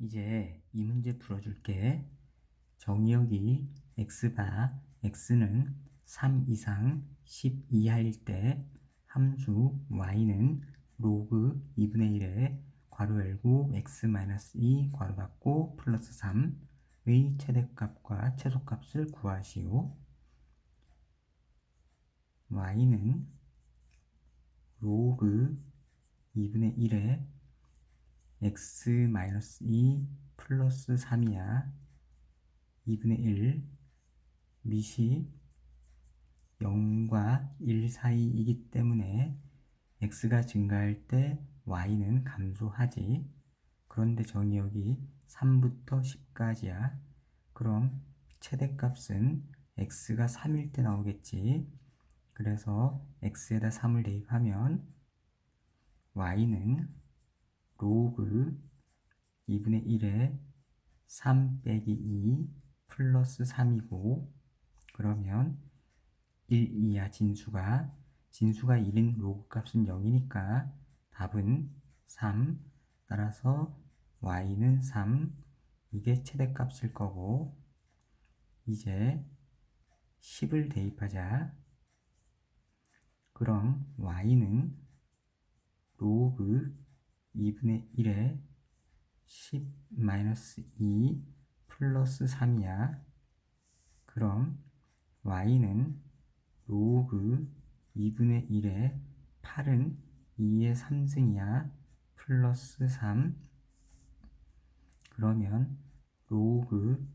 이제 이 문제 풀어줄게. 정의역이 x바 x는 3 이상 10 이하일 때 함수 y는 로그 2분의 1에 괄호 열고 x-2 괄호 닫고 플러스 3의 최대값과 최소값을 구하시오. y는 로그 2분의 1에 x-2 플러스 3이야. 2분의 1 밑이 0과 1 사이이기 때문에 x가 증가할 때 y는 감소하지. 그런데 정의역이 3부터 10까지야. 그럼 최대값은 x가 3일 때 나오겠지. 그래서 x에다 3을 대입하면 y는 로그 2분의 1에 3 빼기 2 플러스 3이고 그러면 1 이하 진수가 진수가 1인 로그 값은 0이니까 답은 3 따라서 y는 3 이게 최대값일 거고 이제 10을 대입하자. 그럼 y는 로그 2분의 1에 10 마이너스 2 플러스 3이야. 그럼 y는 로그 2분의 1에 8은 2의 3승이야. 플러스 3 그러면 로그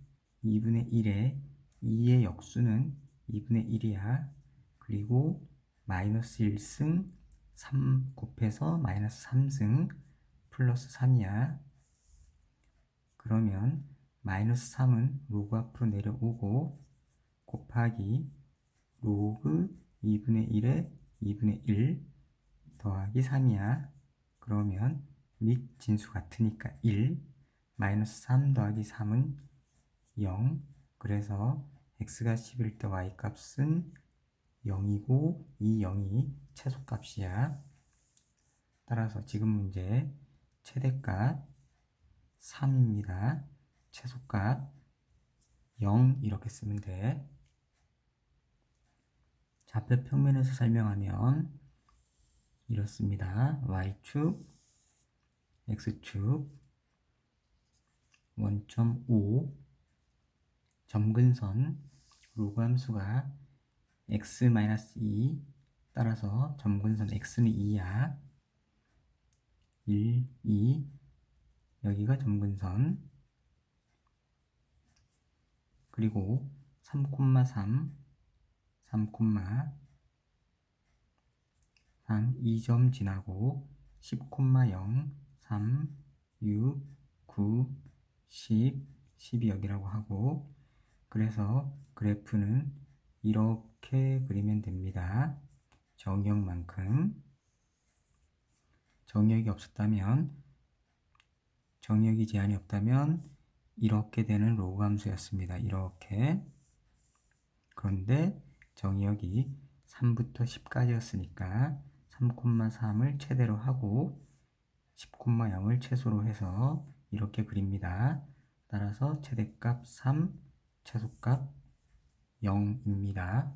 2분의 1에 2의 역수는 2분의 1이야. 그리고 마이너스 1승 3 곱해서 마이너스 3승 플러스 3이야. 그러면 마이너스 3은 로그 앞으로 내려오고 곱하기 로그 2분의 1에 2분의 1 더하기 3이야. 그러면 밑 진수 같으니까 1 마이너스 3 더하기 3은 0 그래서 x가 11때 y 값은 0이고 이 0이 최소값이야. 따라서 지금 문제 최대값 3입니다. 최소값 0 이렇게 쓰면 돼. 좌표 평면에서 설명하면 이렇습니다. y축, x축, 원점 5 점근선 로그 함수가 x-2 따라서 점근선 x는 2야. 1, 2 여기가 점근선. 그리고 3,3 3, 3 2점 지나고 10,0 3 6 9 10 12 여기라고 하고 그래서 그래프는 이렇게 그리면 됩니다. 정역만큼 정역이 없었다면 정역이 제한이 없다면 이렇게 되는 로그 함수였습니다. 이렇게 그런데 정역이 3부터 10까지였으니까 3,3을 최대로 하고 10,0을 최소로 해서 이렇게 그립니다. 따라서 최대값 3, 최소값 0입니다.